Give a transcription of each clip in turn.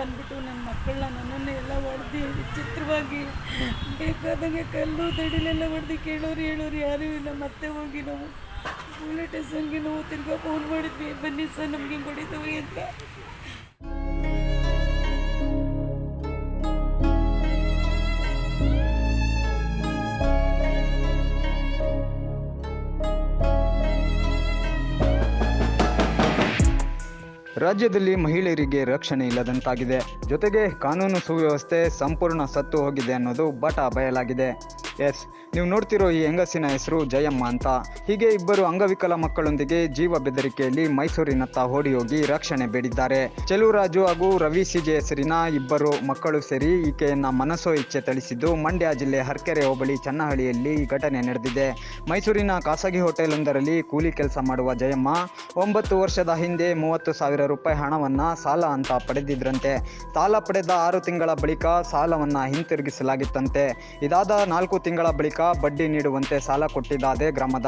ಅಂತಂದ್ಬಿಟ್ಟು ನನ್ನ ಮಕ್ಕಳನ್ನ ನನ್ನನ್ನು ಎಲ್ಲ ಹೊಡೆದು ವಿಚಿತ್ರವಾಗಿ ಬೇಕಾದಂಗೆ ಕಲ್ಲು, ದಡಿಲೆಲ್ಲ ಹೊಡೆದು ಕೇಳೋರು, ಹೇಳೋರು ಯಾರೂ ಇಲ್ಲ. ಮತ್ತೆ ಹೋಗಿ ನಾವು ಪೊಲೀಸ್ ಸ್ಟೇಷನ್ಗೆ ನಾವು ತಿರ್ಗಾ ಫೋನ್ ಮಾಡಿದ್ವಿ. ಬನ್ನಿ ಸರ್, ನಮಗೆ ಹೊಡಿತವೆ ಅಂತ. ರಾಜ್ಯದಲ್ಲಿ ಮಹಿಳೆಯರಿಗೆ ರಕ್ಷಣೆ ಇಲ್ಲದಂತಾಗಿದೆ. ಜೊತೆಗೆ ಕಾನೂನು ಸುವ್ಯವಸ್ಥೆ ಸಂಪೂರ್ಣ ಸತ್ತು ಹೋಗಿದೆ ಅನ್ನೋದು ಬಟ ಬಯಲಾಗಿದೆ. ಎಸ್. ನೀವು ನೋಡ್ತಿರೋ ಈ ಹೆಂಗಸಿನ ಹೆಸರು ಜಯಮ್ಮ ಅಂತ. ಹೀಗೆ ಇಬ್ಬರು ಅಂಗವಿಕಲ ಮಕ್ಕಳೊಂದಿಗೆ ಜೀವ ಬೆದರಿಕೆಯಲ್ಲಿ ಮೈಸೂರಿನತ್ತ ಓಡಿ ಹೋಗಿ ರಕ್ಷಣೆ ಬೇಡಿದ್ದಾರೆ. ಚೆಲುವರಾಜು ಹಾಗೂ ರವಿ ಸಿಜೆ ಹೆಸರಿನ ಇಬ್ಬರು ಮಕ್ಕಳು ಸೇರಿ ಈಕೆಯನ್ನ ಮನಸೋ ಇಚ್ಛೆ ಥಳಿಸಿದ್ದು ಮಂಡ್ಯ ಜಿಲ್ಲೆ ಹರ್ಕೆರೆ ಹೋಬಳಿ ಚನ್ನಹಳ್ಳಿಯಲ್ಲಿ ಈ ಘಟನೆ ನಡೆದಿದೆ. ಮೈಸೂರಿನ ಖಾಸಗಿ ಹೋಟೆಲೊಂದರಲ್ಲಿ ಕೂಲಿ ಕೆಲಸ ಮಾಡುವ ಜಯಮ್ಮ ಒಂಬತ್ತು ವರ್ಷದ ಹಿಂದೆ ಮೂವತ್ತು ಸಾವಿರ ರೂಪಾಯಿ ಹಣವನ್ನ ಸಾಲ ಅಂತ ಪಡೆದಿದ್ರಂತೆ. ಸಾಲ ಪಡೆದ ಆರು ತಿಂಗಳ ಬಳಿಕ ಸಾಲವನ್ನ ಹಿಂತಿರುಗಿಸಲಾಗಿತ್ತಂತೆ. ಇದಾದ ನಾಲ್ಕು ಬಳಿಕ ಬಡ್ಡಿ ನೀಡುವಂತೆ ಸಾಲ ಕೊಟ್ಟಿದ್ದ ಅದೇ ಗ್ರಾಮದ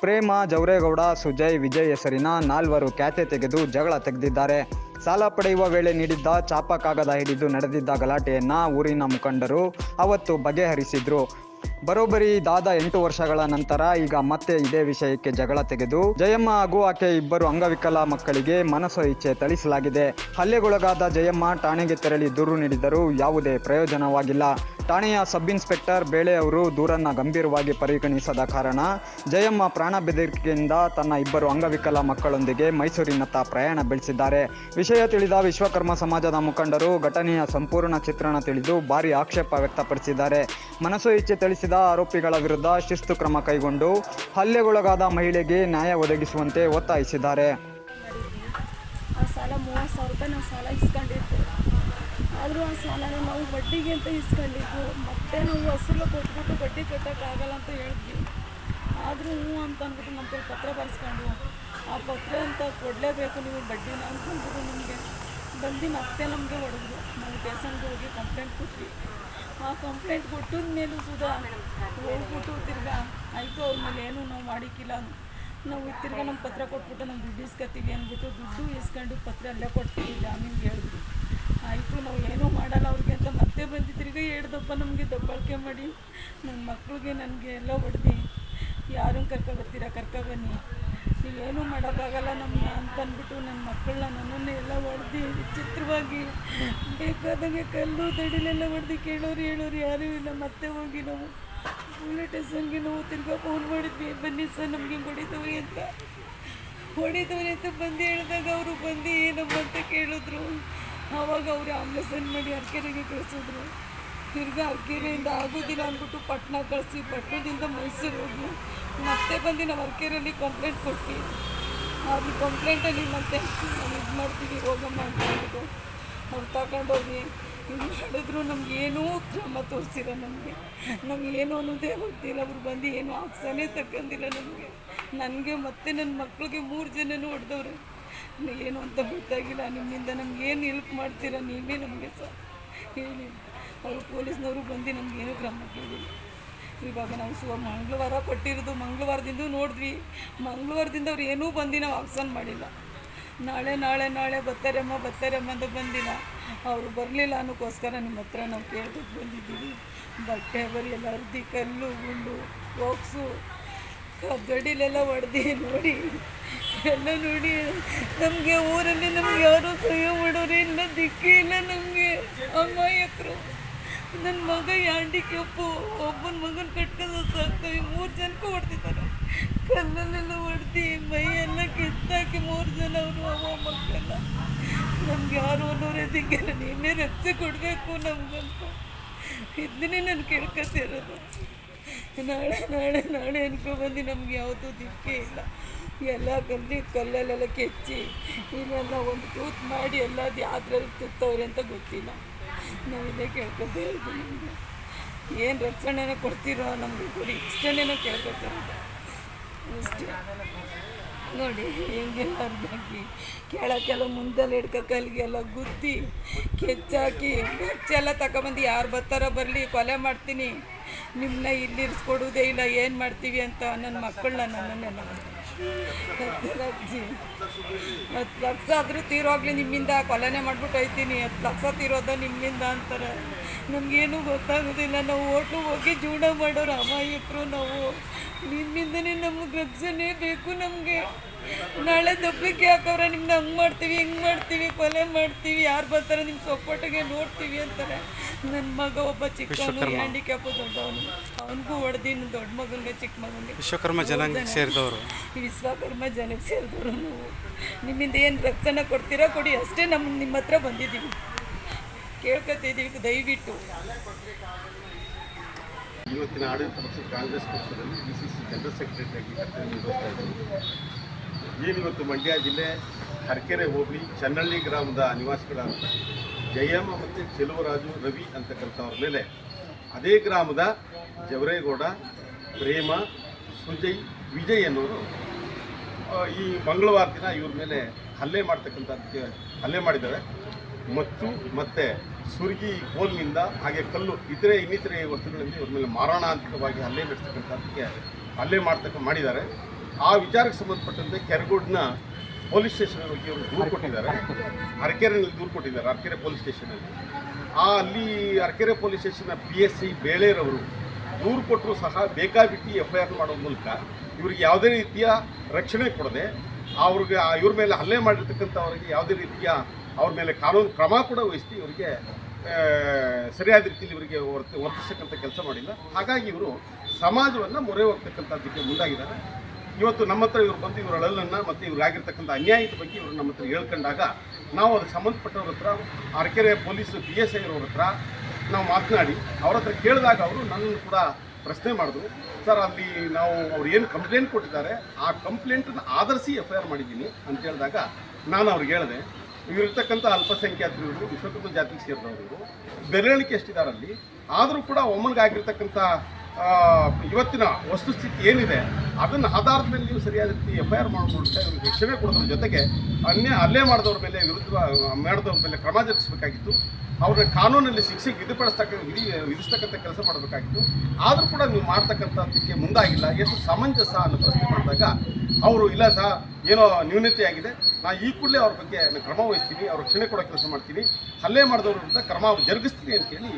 ಪ್ರೇಮ ಜವರೇಗೌಡ ಸುಜಯ್ ವಿಜಯ್ ಹೆಸರಿನ ನಾಲ್ವರು ಖ್ಯಾತೆ ತೆಗೆದು ಜಗಳ ತೆಗೆದಿದ್ದಾರೆ. ಸಾಲ ಪಡೆಯುವ ವೇಳೆ ನೀಡಿದ್ದ ಚಾಪ ಕಾಗದ ಹಿಡಿದು ನಡೆದಿದ್ದ ಗಲಾಟೆಯನ್ನ ಊರಿನ ಮುಖಂಡರು ಅವತ್ತು ಬಗೆಹರಿಸಿದ್ರು. ಬರೋಬ್ಬರಿ ದಾದ ಎಂಟು ವರ್ಷಗಳ ನಂತರ ಈಗ ಮತ್ತೆ ಇದೇ ವಿಷಯಕ್ಕೆ ಜಗಳ ತೆಗೆದು ಜಯಮ್ಮ ಹಾಗೂ ಆಕೆ ಇಬ್ಬರು ಅಂಗವಿಕಲ ಮಕ್ಕಳಿಗೆ ಮನಸ್ಸು ಇಚ್ಛೆ ಥಳಿಸಲಾಗಿದೆ. ಹಲ್ಲೆಗೊಳಗಾದ ಜಯಮ್ಮ ಠಾಣೆಗೆ ತೆರಳಿ ದೂರು ನೀಡಿದರೂ ಯಾವುದೇ ಪ್ರಯೋಜನವಾಗಿಲ್ಲ. ಠಾಣೆಯ ಸಬ್ ಇನ್ಸ್ಪೆಕ್ಟರ್ ಬೇಳೆ ಅವರು ದೂರನ್ನ ಗಂಭೀರವಾಗಿ ಪರಿಗಣಿಸದ ಕಾರಣ ಜಯಮ್ಮ ಪ್ರಾಣ ಬೆದರಿಕೆಯಿಂದ ತನ್ನ ಇಬ್ಬರು ಅಂಗವಿಕಲ ಮಕ್ಕಳೊಂದಿಗೆ ಮೈಸೂರಿನತ್ತ ಪ್ರಯಾಣ ಬೆಳೆಸಿದ್ದಾರೆ. ವಿಷಯ ತಿಳಿದ ವಿಶ್ವಕರ್ಮ ಸಮಾಜದ ಮುಖಂಡರು ಘಟನೆಯ ಸಂಪೂರ್ಣ ಚಿತ್ರಣ ತಿಳಿದು ಭಾರಿ ಆಕ್ಷೇಪ ವ್ಯಕ್ತಪಡಿಸಿದ್ದಾರೆ. ಮನಸ್ಸು ಇಚ್ಛೆ ಆರೋಪಿಗಳ ವಿರುದ್ಧ ಶಿಸ್ತು ಕ್ರಮ ಕೈಗೊಂಡು ಹಲ್ಲೆಗೊಳಗಾದ ಮಹಿಳೆಗೆ ನ್ಯಾಯ ಒದಗಿಸುವಂತೆ ಒತ್ತಾಯಿಸಿದ್ದಾರೆ. ಸಾಲ ಮೂವತ್ತು ಸಾವಿರ ರೂಪಾಯಿ ನಾವು ಆದರೂ ಆ ಸಾಲನ ನಾವು ಬಡ್ಡಿಗೆ ಅಂತ ಇಸ್ಕೊಂಡಿದ್ದು ಮತ್ತೆ ನಾವು ಹಸಿರು ಕೊಟ್ಬಿಟ್ಟು ಬಡ್ಡಿ ಕಟ್ಟೋಕ್ಕಾಗಲ್ಲ ಅಂತ ಹೇಳಿದ್ವಿ. ಆದರೂ ಹ್ಞೂ ಅಂತ ಅಂದ್ಬಿಟ್ಟು ನಮ್ಮ ಪತ್ರ ಬರೆಸ್ಕೊಂಡು, ಆ ಪತ್ರ ಅಂತ ಕೊಡಲೇಬೇಕು ನೀವು ಬಡ್ಡಿನ ಅಂತಂದ್ಬಿಟ್ಟು ನಮಗೆ ಬಂದು ಮತ್ತೆ ನಮಗೆ ಹೊಡೆದ್ರು. ನಾವು ಸ್ಟೇಷನ್ಗೆ ಹೋಗಿ ಕಂಪ್ಲೇಂಟ್ ಕೊಟ್ವಿ. ಆ ಕಂಪ್ಲೇಂಟ್ ಕೊಟ್ಟಿದ ಮೇಲೂ ಸುಧಾ ಹೋಗ್ಬಿಟ್ಟು ತಿರ್ಗಾ ಆಯಿತು, ಅವ್ರ ಮೇಲೆ ಏನು ನಾವು ಮಾಡಿಕ್ಕಿಲ್ಲ. ನಾವು ತಿರ್ಗಾ ನಮ್ಮ ಪತ್ರ ಕೊಟ್ಬಿಟ್ಟು ನಮ್ಮ ದುಡ್ಡು ಇಸ್ಕೊತೀವಿ ಅಂದ್ಬಿಟ್ಟು ದುಡ್ಡು ಇಸ್ಕೊಂಡು ಪತ್ರ ಅಲ್ಲೇ ಕೊಡ್ತೀವಿ ಜಾಮೀನ್ಗೆ ಹೇಳಿದ್ರು ಆಯಿತು, ನಾವು ಏನೂ ಮಾಡಲ್ಲ ಅವ್ರಿಗೆ ಅಂತ ಮತ್ತೆ ಬಂದು ತಿರ್ಗಾ ಹೇಳ್ದಪ್ಪ ನಮಗೆ ದಬ್ಬಾಳಿಕೆ ಮಾಡಿ. ನನ್ನ ಮಕ್ಳಿಗೆ ನನಗೆ ಎಲ್ಲ ಹೊಡೆದು. ಯಾರನ್ನು ಕರ್ಕೊಬರ್ತೀರಾ ಕರ್ಕೊಬನ್ನಿ ನೀವೇನೂ ಮಾಡೋಕ್ಕಾಗಲ್ಲ, ನಮ್ಮ ಅಂತಂದ್ಬಿಟ್ಟು ನನ್ನ ಮಕ್ಕಳನ್ನ ನನ್ನನ್ನು ಎಲ್ಲ ಹೊಡೆದು ವಿಚಿತ್ರವಾಗಿ ಬೇಕಾದಂಗೆ ಕಲ್ಲು ದಡಿಲೆಲ್ಲ ಹೊಡೆದು ಕೇಳೋರು, ಹೇಳೋರು ಯಾರೂ ಇಲ್ಲ. ಮತ್ತೆ ಹೋಗಿ ನಾವು ಪೊಲೀಸ್ ಸ್ಟೇಷನ್ಗೆ ನಾವು ತಿರ್ಗಾ ಫೋನ್ ಮಾಡಿದ್ವಿ, ಬನ್ನಿ ಸರ್ ನಮಗೆ ಹೊಡಿತವೆ ಅಂತ. ಹೊಡಿತವ್ರಿ ಅಂತ ಬಂದು ಹೇಳಿದಾಗ ಅವರು ಬಂದು ಏನಮ್ಮ ಅಂತ ಕೇಳಿದ್ರು. ಆವಾಗ ಅವರು ಆಂಬ್ಲೆನ್ಸನ್ ಮಾಡಿ ಅರ್ಕೆರೆಗೆ ಕಳಿಸಿದ್ರು. ತಿರ್ಗಾ ಅರ್ಕೆರೆಯಿಂದ ಆಗೋದಿಲ್ಲ ಅಂದ್ಬಿಟ್ಟು ಪಟ್ಟಣ ಕಳಿಸಿ ಪಟ್ಟಣದಿಂದ ಮೈಸೂರು ಹೋಗಿ ಮತ್ತೆ ಬಂದು ನಾವು ಅರ್ಕೆರೆಯಲ್ಲಿ ಕಂಪ್ಲೇಂಟ್ ಕೊಟ್ಟು ಅದು ಕಂಪ್ಲೇಂಟಲ್ಲಿ ಮತ್ತೆ ನಾವು ಇದು ಮಾಡ್ತೀವಿ, ಹೋಗಮ್ಮ ಅಂತ ಹೇಳ್ಬಿಟ್ಟು ಅವ್ರು ತಗೊಂಡೋಗಿ ಇದು ಮಾಡಿದ್ರು ನಮ್ಗೆ ಏನೂ ಕ್ರಮ ತೋರಿಸಿಲ್ಲ ನಮಗೆ. ನಮ್ಗೆ ಏನು ಅನ್ನೋದೇ ಗೊತ್ತಿಲ್ಲ. ಅವ್ರು ಬಂದು ಏನೂ ಆಕ್ಸನೇ ತಗೊಂಡಿಲ್ಲ ನಮಗೆ. ನನಗೆ ಮತ್ತೆ ನನ್ನ ಮಕ್ಳಿಗೆ ಮೂರು ಜನನೂ ಹೊಡೆದವ್ರೆ. ಏನು ಅಂತ ಗೊತ್ತಾಗಿಲ್ಲ. ನಿಮ್ಮಿಂದ ನಮ್ಗೆ ಏನು ಹೆಲ್ಪ್ ಮಾಡ್ತೀರಾ ನೀವೇ ನಮಗೆ ಸರ್ ಹೇಳಿ. ಅವರು ಪೊಲೀಸ್ನವರು ಬಂದು ನಮಗೇನು ಕ್ರಮ ಕೇಳಿಲ್ಲ. ಇವಾಗ ನಾವು ಸುವ ಮಂಗಳವಾರ ಕೊಟ್ಟಿರೋದು ಮಂಗಳವಾರದಿಂದ ನೋಡಿದ್ವಿ. ಮಂಗಳವಾರದಿಂದ ಅವ್ರು ಏನೂ ಬಂದು ನಾವು ಆಪ್ಷನ್ ಮಾಡಿಲ್ಲ. ನಾಳೆ ನಾಳೆ ನಾಳೆ ಬರ್ತಾರಮ್ಮ ಬರ್ತಾರಮ್ಮ ಅಂತ ಬಂದಿಲ್ಲ. ಅವರು ಬರಲಿಲ್ಲ ಅನ್ನೋಕ್ಕೋಸ್ಕರ ನಿಮ್ಮ ಹತ್ರ ನಾವು ಕೇಳ್ಬಿಟ್ಟು ಬಂದಿದ್ದೀವಿ. ಬಟ್ಟೆ ಬರಲಿಲ್ಲ ಅರ್ಧಿ, ಕಲ್ಲು ಗುಂಡು ಬಾಕ್ಸು ಗಡಿಲೆಲ್ಲ ಹೊಡೆದು ನೋಡಿ. ಎಲ್ಲ ನೋಡಿ. ನಮಗೆ ಊರಲ್ಲಿ ನಮ್ಗೆ ಯಾರು ಸಹಾಯ ಮಾಡೋರು ಇಲ್ಲ ದಿಕ್ಕಿಲ್ಲ ನಮಗೆ. ಅಮಾಯಕರು. ನನ್ನ ಮಗ ಹ್ಯಾಂಡಿಕ್ಯಾಪು ಒಬ್ಬನ ಮಗನ ಕಟ್ಕೊಂಡು ಸಾಕು ಮೂರು ಜನಕ್ಕೂ ಹೊಡ್ತಿದ್ದಾರೆ ಕಲ್ಲಲ್ಲೆಲ್ಲ ಹೊಡ್ದು, ಮೈಯೆಲ್ಲ ಕಿತ್ತಾಕಿ ಮೂರು ಜನ ಅವರು ಅವ ಮಕ್ಕಳೆಲ್ಲ. ನಮ್ಗೆ ಯಾರು ಅನ್ನೋರೇ ದಿಕ್ಕಿಲ್ಲ ನೀನೇ ರಕ್ಷೆ ಕೊಡಬೇಕು ನಮಗಂತ ಇದನ್ನೇ ನಾನು ಕೇಳ್ಕೊತಿರೋದು ನಾಳೆ ನಾಳೆ ನಾಳೆ ಅನ್ಕೊಬಂದು ನಮ್ಗೆ ಯಾವುದೂ ದಿಕ್ಕೇ ಇಲ್ಲ. ಎಲ್ಲ ಕಲ್ಲಿ, ಕಲ್ಲಲ್ಲೆಲ್ಲ ಕೆಚ್ಚಿ, ಇಲ್ಲೆಲ್ಲ ಒಂದು ಕೂತ್ ಮಾಡಿ ಎಲ್ಲದು ಯಾವ್ದ್ರಲ್ಲಿ ತುತ್ತವ್ರೆ ಅಂತ ಗೊತ್ತಿಲ್ಲ. ನಾವು ಇದೇ ಕೇಳ್ಕೊತಾ ಏನು ರಕ್ಷಣೆನ ಕೊಡ್ತೀರೋ ನಮಗೆ ಕೊಡಿ. ಇಷ್ಟನೇನೋ ಕೇಳ್ಕೊತೀವಿ ಅಷ್ಟೇ. ನೋಡಿ ಹೆಂಗೆಲ್ಲ ಅರ್ಧಾಕಿ ಕೆಳಕ್ಕೆಲ್ಲ ಮುಂದಲ್ಲಿ ಹಿಡ್ಕೊ ಎಲ್ಲ ಗುದ್ದಿ ಕೆಚ್ಚಾಕಿ ಬೆಚ್ಚೆಲ್ಲ ತಗೊಂಬಂದು ಯಾರು ಬರ್ತಾರೋ ಬರಲಿ, ಕೊಲೆ ಮಾಡ್ತೀನಿ. ನಿಮ್ಮನ್ನ ಇಲ್ಲಿ ಇರಿಸ್ಕೊಡೋದೇ ಇಲ್ಲ, ಏನು ಮಾಡ್ತೀವಿ ಅಂತ ನನ್ನ ಮಕ್ಕಳನ್ನ ನನ್ನನ್ನೆಲ್ಲ ಹತ್ತು ಲಕ್ಷ ಆದರೂ ತೀರೋಗ್ಲಿ ನಿಮ್ಮಿಂದ ಕೊಲೆನೇ ಮಾಡ್ಬಿಟ್ಟು ಹೋಯ್ತೀನಿ. ಹತ್ತು ಲಕ್ಷ ತೀರೋದ ನಿಮ್ಮಿಂದ ಅಂತಾರೆ. ನಮಗೇನು ಗೊತ್ತಾಗೋದಿಲ್ಲ. ನಾವು ಹೋಟ್ಲು ಹೋಗಿ ಜೀವನ ಮಾಡೋರು ಅಮಾಯಕರು ನಾವು. ನಿಮ್ಮಿಂದನೇ ನಮಗೆ ರಕ್ಷಣೆ ಬೇಕು ನಮಗೆ. ನಾಳೆ ದಬ್ಬಕ್ಕೆ ಹಾಕವ್ರೆ ನಿಮ್ದು ಹಂಗೆ ಮಾಡ್ತೀವಿ ಹಿಂಗೆ ಮಾಡ್ತೀವಿ ಕೊಲೆ ಮಾಡ್ತೀವಿ. ಯಾರು ಬರ್ತಾರೆ ನಿಮ್ಮ ಸಪೋರ್ಟಿಗೆ ನೋಡ್ತೀವಿ ಅಂತಾರೆ. ನನ್ನ ಮಗ ಒಬ್ಬ ಚಿಕ್ಕವನು ಹ್ಯಾಂಡಿಕ್ಯಾಪು ದೊಡ್ಡವನು. ಅವನಿಗೂ ಹೊಡೆದಿನ ದೊಡ್ಡ ಮಗನಿಗೆ ಚಿಕ್ಕ ಮಗನಿಗೆ. ವಿಶ್ವಕರ್ಮ ಜನಾಂಗಕ್ಕೆ ಸೇರಿದವರು. ಈ ವಿಶ್ವಕರ್ಮ ಜನಕ್ಕೆ ಸೇರಿದವರು ನಾವು. ನಿಮ್ಮಿಂದ ಏನು ರಕ್ತನ ಕೊಡ್ತೀರಾ ಕೊಡಿ ಅಷ್ಟೇ ನಮ್ಮ ನಿಮ್ಮ ಹತ್ರ ಬಂದಿದ್ದೀವಿ. ಕೇಳ್ಕೊತಿದ್ದೀವಿ ದಯವಿಟ್ಟು. ಇವತ್ತಿನ ಆಡಳಿತ ಪಕ್ಷ ಕಾಂಗ್ರೆಸ್ ಪಕ್ಷದಲ್ಲಿ ಡಿ ಸಿ ಸಿ ಜನರಲ್ ಸೆಕ್ರೆಟರಿಯಾಗಿ ಕರ್ತವ್ಯ ನಿರ್ವಹಿಸ್ತಾ ಏನಿವತ್ತು ಮಂಡ್ಯ ಜಿಲ್ಲೆ ಹರಕೆರೆ ಹೋಬಳಿ ಚನ್ನಳ್ಳಿ ಗ್ರಾಮದ ನಿವಾಸಿಗಳಾದ ಜಯಮ್ಮ ಮತ್ತು ಚೆಲುವರಾಜು ರವಿ ಅಂತಕ್ಕಂಥವ್ರ ಮೇಲೆ ಅದೇ ಗ್ರಾಮದ ಜವರೇಗೌಡ, ಪ್ರೇಮ, ಸುಜಯ್, ವಿಜಯ್ ಅನ್ನೋರು ಈ ಮಂಗಳವಾರ ದಿನ ಇವ್ರ ಮೇಲೆ ಹಲ್ಲೆ ಮಾಡ್ತಕ್ಕಂಥದ್ದಕ್ಕೆ ಹಲ್ಲೆ ಮಾಡಿದ್ದಾರೆ. ಮತ್ತು ಮತ್ತೆ ಸುರ್ಗಿ ಕೋಲ್ನಿಂದ ಹಾಗೆ ಕಲ್ಲು ಇತರೆ ಇನ್ನಿತರೆ ವಸ್ತುಗಳಲ್ಲಿ ಇವ್ರ ಮೇಲೆ ಮಾರಣಾಂತಿಕವಾಗಿ ಹಲ್ಲೆ ನಡೆಸ್ತಕ್ಕಂಥದ್ದಕ್ಕೆ ಹಲ್ಲೆ ಮಾಡ್ತಕ್ಕ, ಮಾಡಿದ್ದಾರೆ. ಆ ವಿಚಾರಕ್ಕೆ ಸಂಬಂಧಪಟ್ಟಂತೆ ಕೆರಗೋಡ್ನ ಪೊಲೀಸ್ ಸ್ಟೇಷನ್ ಬಗ್ಗೆ ಇವರು ದೂರು ಕೊಟ್ಟಿದ್ದಾರೆ. ಅರಕೆರೆನಲ್ಲಿ ದೂರು ಕೊಟ್ಟಿದ್ದಾರೆ ಅರಕೆರೆ ಪೊಲೀಸ್ ಸ್ಟೇಷನಲ್ಲಿ ಆ ಅಲ್ಲಿ ಅರಕೆರೆ ಪೊಲೀಸ್ ಸ್ಟೇಷನ್ನ ಪಿ ಎಸ್ ಸಿ ಬೇಳೆರವರು ದೂರು ಕೊಟ್ಟರು ಸಹ ಬೇಕಾಬಿಟ್ಟು ಎಫ್ ಐ ಆರ್ ಮಾಡೋ ಮೂಲಕ ಇವ್ರಿಗೆ ಯಾವುದೇ ರೀತಿಯ ರಕ್ಷಣೆ ಕೊಡದೆ ಅವ್ರಿಗೆ, ಇವ್ರ ಮೇಲೆ ಹಲ್ಲೆ ಮಾಡಿರ್ತಕ್ಕಂಥವ್ರಿಗೆ ಯಾವುದೇ ರೀತಿಯ ಅವ್ರ ಮೇಲೆ ಕಾನೂನು ಕ್ರಮ ಕೂಡ ವಹಿಸಿ ಇವರಿಗೆ ಸರಿಯಾದ ರೀತಿಯಲ್ಲಿ ಇವರಿಗೆ ವರ್ತಿ, ವರ್ತಿಸ್ತಕ್ಕಂಥ ಕೆಲಸ ಮಾಡಿಲ್ಲ. ಹಾಗಾಗಿ ಇವರು ಸಮಾಜವನ್ನು ಮೊರೆ ಹೋಗ್ತಕ್ಕಂಥದ್ದಕ್ಕೆ ಮುಂದಾಗಿದ್ದಾರೆ. ಇವತ್ತು ನಮ್ಮ ಹತ್ರ ಇವರು ಬಂದು ಇವರ ಅಳಲನ್ನು ಮತ್ತು ಇವ್ರಿಗಾಗಿರ್ತಕ್ಕಂಥ ಅನ್ಯಾಯದ ಬಗ್ಗೆ ಇವರು ನಮ್ಮ ಹತ್ರ ಹೇಳ್ಕೊಂಡಾಗ ನಾವು ಅದಕ್ಕೆ ಸಂಬಂಧಪಟ್ಟವ್ರ ಹತ್ರ Arakere police P S I ಅವ್ರ ಹತ್ರ ನಾವು ಮಾತನಾಡಿ, ಅವ್ರ ಹತ್ರ ಕೇಳಿದಾಗ ಅವರು ನನ್ನನ್ನು ಕೂಡ ಪ್ರಶ್ನೆ ಮಾಡಿದ್ರು. ಸರ್, ಅಲ್ಲಿ ನಾವು ಅವ್ರು ಏನು ಕಂಪ್ಲೇಂಟ್ ಕೊಟ್ಟಿದ್ದಾರೆ, ಆ ಕಂಪ್ಲೇಂಟನ್ನು ಆಧರಿಸಿ ಎಫ್ ಐ ಆರ್ ಮಾಡಿದ್ದೀನಿ ಅಂತ ಹೇಳಿದಾಗ ನಾನು ಅವ್ರಿಗೆ ಹೇಳಿದೆ. ಇವರಿರ್ತಕ್ಕಂಥ ಅಲ್ಪಸಂಖ್ಯಾತರು ವಿಶ್ವಕರ್ಮ ಜಾತಿಗೆ ಸೇರಿದವರು ಬೆರಳಿಕೆ ಎಷ್ಟಿದ್ದಾರೆ ಅಲ್ಲಿ ಆದರೂ ಕೂಡ ಒಮ್ಮನಿಗಾಗಿರ್ತಕ್ಕಂಥ ಇವತ್ತಿನ ವಸ್ತುಸ್ಥಿತಿ ಏನಿದೆ, ಅದನ್ನು ಆಧಾರದ ಮೇಲೆ ನೀವು ಸರಿಯಾದ ರೀತಿ ಎಫ್ ಐ ಆರ್ ಮಾಡಿಕೊಂಡು ಶಿಕ್ಷಣ ಕೊಡೋದ್ರ ಜೊತೆಗೆ ಅನ್ಯ, ಹಲ್ಲೆ ಮಾಡಿದವ್ರ ಮೇಲೆ ವಿರುದ್ಧ ಮಾಡಿದವ್ರ ಮೇಲೆ ಕ್ರಮ ಜರುಗಿಸಬೇಕಾಗಿತ್ತು. ಅವ್ರನ್ನ ಕಾನೂನಲ್ಲಿ ಶಿಕ್ಷೆಗೆ ವಿಧಿಪಡಿಸ್ತಕ್ಕ ವಿಧಿ ವಿಧಿಸ್ತಕ್ಕಂಥ ಕೆಲಸ ಮಾಡಬೇಕಾಗಿತ್ತು. ಆದರೂ ಕೂಡ ನೀವು ಮಾಡ್ತಕ್ಕಂಥದ್ದಕ್ಕೆ ಮುಂದಾಗಿಲ್ಲ. ಎಷ್ಟು ಸಮಂಜಸ ಅನ್ನೋ ಪ್ರಶ್ನೆ ಮಾಡಿದಾಗ, ಅವರು, ಇಲ್ಲ ಸಹ ಏನೋ ನ್ಯೂನತೆ ಆಗಿದೆ ನಾ ಈ ಕೂಡಲೇ ಅವ್ರ ಬಗ್ಗೆ ಕ್ರಮ ವಹಿಸ್ತೀನಿ, ಅವ್ರ ರಕ್ಷಣೆ ಕೊಡೋ ಕೆಲಸ ಮಾಡ್ತೀನಿ. ಹಲ್ಲೆ ಮಾಡಿದವ್ರ ವಿರುದ್ಧ ಕ್ರಮ ಜರುಗಿಸ್ತೀನಿ ಅಂತೇಳಿ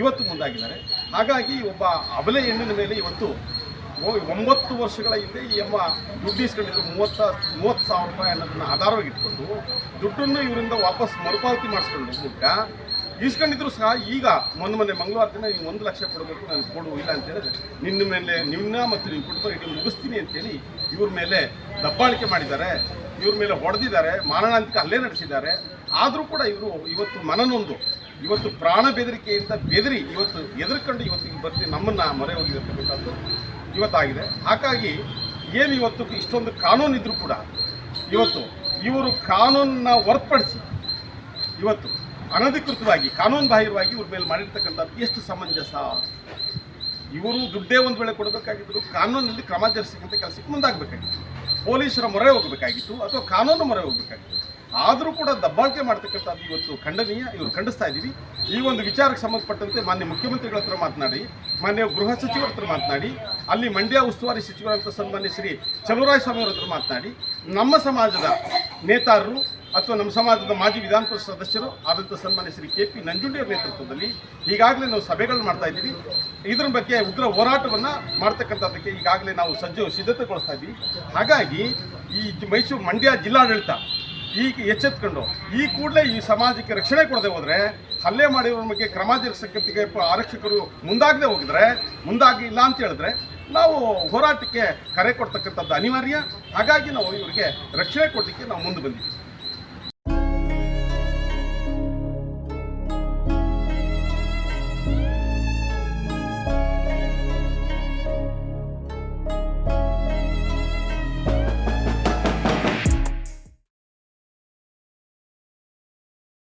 ಇವತ್ತು ಮುಂದಾಗಿದ್ದಾರೆ. ಹಾಗಾಗಿ ಒಬ್ಬ ಅಬಲೆ ಹೆಣ್ಣಿನ ಮೇಲೆ ಇವತ್ತು ಒಂಬತ್ತು ವರ್ಷಗಳ ಹಿಂದೆ ಈ ಅಮ್ಮ ದುಡ್ಡು ಇಸ್ಕೊಂಡಿದ್ರು, ಮೂವತ್ತ, ಮೂವತ್ತು ಸಾವಿರ ರೂಪಾಯಿ ಅನ್ನೋದನ್ನು ಆಧಾರವಾಗಿ ಇಟ್ಕೊಂಡು ದುಡ್ಡನ್ನು ಇವರಿಂದ ವಾಪಸ್ ಮರುಪಾವತಿ ಮಾಡಿಸ್ಕೊಂಡು ಮೂಲಕ ಇಸ್ಕೊಂಡಿದ್ರು ಸಹ ಈಗ ಮೊನ್ನೆ ಮೊನ್ನೆ ಮಂಗಳವಾರ ದಿನ ನೀವು ಒಂದು ಲಕ್ಷ ಕೊಡಬೇಕು, ನಾನು ಕೊಡು, ಇಲ್ಲ ಅಂತ ಹೇಳಿದ್ರೆ ನಿನ್ನ ಮೇಲೆ ನಿಮ್ಮನ್ನ ಮತ್ತು ನಿಮ್ಮ ಕುಟುಂಬ ಇಡೀ ಮುಗಿಸ್ತೀನಿ ಅಂತೇಳಿ ಇವ್ರ ಮೇಲೆ ದಬ್ಬಾಳಿಕೆ ಮಾಡಿದ್ದಾರೆ. ಇವ್ರ ಮೇಲೆ ಹೊಡೆದಿದ್ದಾರೆ, ಮಾರಣಾಂತಿಕ ಹಲ್ಲೆ ನಡೆಸಿದ್ದಾರೆ. ಆದರೂ ಕೂಡ ಇವರು ಇವತ್ತು ಮನನೊಂದು. ಇವತ್ತು ಪ್ರಾಣ ಬೆದರಿಕೆಯಿಂದ ಬೆದರಿ ಇವತ್ತು ಎದುರ್ಕೊಂಡು ಇವತ್ತು ಇಲ್ಲಿ ಬರ್ತೀವಿ ನಮ್ಮನ್ನು ಮೊರೆ ಹೋಗಿರ್ತಕ್ಕಂಥದ್ದು ಇವತ್ತಾಗಿದೆ. ಹಾಗಾಗಿ ಏನು ಇವತ್ತು ಇಷ್ಟೊಂದು ಕಾನೂನು ಇದ್ರೂ ಕೂಡ ಇವತ್ತು ಇವರು ಕಾನೂನನ್ನ ಹೊರತುಪಡಿಸಿ ಇವತ್ತು ಅನಧಿಕೃತವಾಗಿ, ಕಾನೂನು ಬಾಹಿರವಾಗಿ ಇವ್ರ ಮೇಲೆ ಮಾಡಿರ್ತಕ್ಕಂಥದ್ದು ಎಷ್ಟು ಸಮಂಜಸ? ಇವರು ದುಡ್ಡೇ ಒಂದು ವೇಳೆ ಕೊಡಬೇಕಾಗಿದ್ರು ಕಾನೂನಲ್ಲಿ ಕ್ರಮ ಜರುಗಿಸಕ್ಕಂಥ ಕೆಲಸಕ್ಕೆ ಮುಂದಾಗಬೇಕಾಗಿತ್ತು. ಪೊಲೀಸರ ಮೊರೆ ಹೋಗಬೇಕಾಗಿತ್ತು ಅಥವಾ ಕಾನೂನು ಮೊರೆ ಹೋಗಬೇಕಾಗಿತ್ತು. ಆದರೂ ಕೂಡ ದಬ್ಬಾಳಿಕೆ ಮಾಡ್ತಕ್ಕಂಥದ್ದು ಇವತ್ತು ಖಂಡನೀಯ, ಇವರು ಖಂಡಿಸ್ತಾ ಇದ್ದೀವಿ. ಈ ಒಂದು ವಿಚಾರಕ್ಕೆ ಸಂಬಂಧಪಟ್ಟಂತೆ ಮಾನ್ಯ ಮುಖ್ಯಮಂತ್ರಿಗಳ ಹತ್ರ ಮಾತನಾಡಿ, ಮಾನ್ಯ ಗೃಹ ಸಚಿವರ ಹತ್ರ ಮಾತನಾಡಿ, ಅಲ್ಲಿ ಮಂಡ್ಯ ಉಸ್ತುವಾರಿ ಸಚಿವರಂತ ಸನ್ಮಾನ್ಯ ಶ್ರೀ ಚಲುವರಾಯ ಅವರ ಹತ್ರ ಮಾತನಾಡಿ, ನಮ್ಮ ಸಮಾಜದ ನೇತಾರರು ಅಥವಾ ನಮ್ಮ ಸಮಾಜದ ಮಾಜಿ ವಿಧಾನ ಪರಿಷತ್ ಸದಸ್ಯರು ಆದಂಥ ಸನ್ಮಾನ್ಯ ಶ್ರೀ ಕೆ ಪಿ ನಂಜುಂಡಿಯವರ ನೇತೃತ್ವದಲ್ಲಿ ಈಗಾಗಲೇ ನಾವು ಸಭೆಗಳನ್ನು ಮಾಡ್ತಾ ಇದ್ದೀವಿ. ಇದರ ಬಗ್ಗೆ ಉಗ್ರ ಹೋರಾಟವನ್ನು ಮಾಡ್ತಕ್ಕಂಥದ್ದಕ್ಕೆ ಈಗಾಗಲೇ ನಾವು ಸಜ್ಜು ಸಿದ್ಧತೆಗೊಳಿಸ್ತಾ ಇದ್ದೀವಿ. ಹಾಗಾಗಿ ಈ ಮೈಸೂರು ಮಂಡ್ಯ ಜಿಲ್ಲಾಡಳಿತ ಈಗ ಎಚ್ಚೆತ್ಕೊಂಡು ಈ ಕೂಡಲೇ ಈ ಸಮಾಜಕ್ಕೆ ರಕ್ಷಣೆ ಕೊಡದೆ ಹೋದರೆ, ಹಲ್ಲೆ ಮಾಡಿರೋರ ಬಗ್ಗೆ ಕ್ರಮ ಜರುಗಿಸಕ್ಕೆ ಆರಕ್ಷಕರು ಮುಂದಾಗದೆ ಹೋಗಿದ್ರೆ ಮುಂದಾಗಿಲ್ಲ ಅಂತ ಹೇಳಿದ್ರೆ ನಾವು ಹೋರಾಟಕ್ಕೆ ಕರೆ ಕೊಡ್ತಕ್ಕಂಥದ್ದು ಅನಿವಾರ್ಯ. ಹಾಗಾಗಿ ನಾವು ಇವರಿಗೆ ರಕ್ಷಣೆ ಕೊಡಲಿಕ್ಕೆ ನಾವು ಮುಂದೆ ಬಂದಿದ್ದೀವಿ.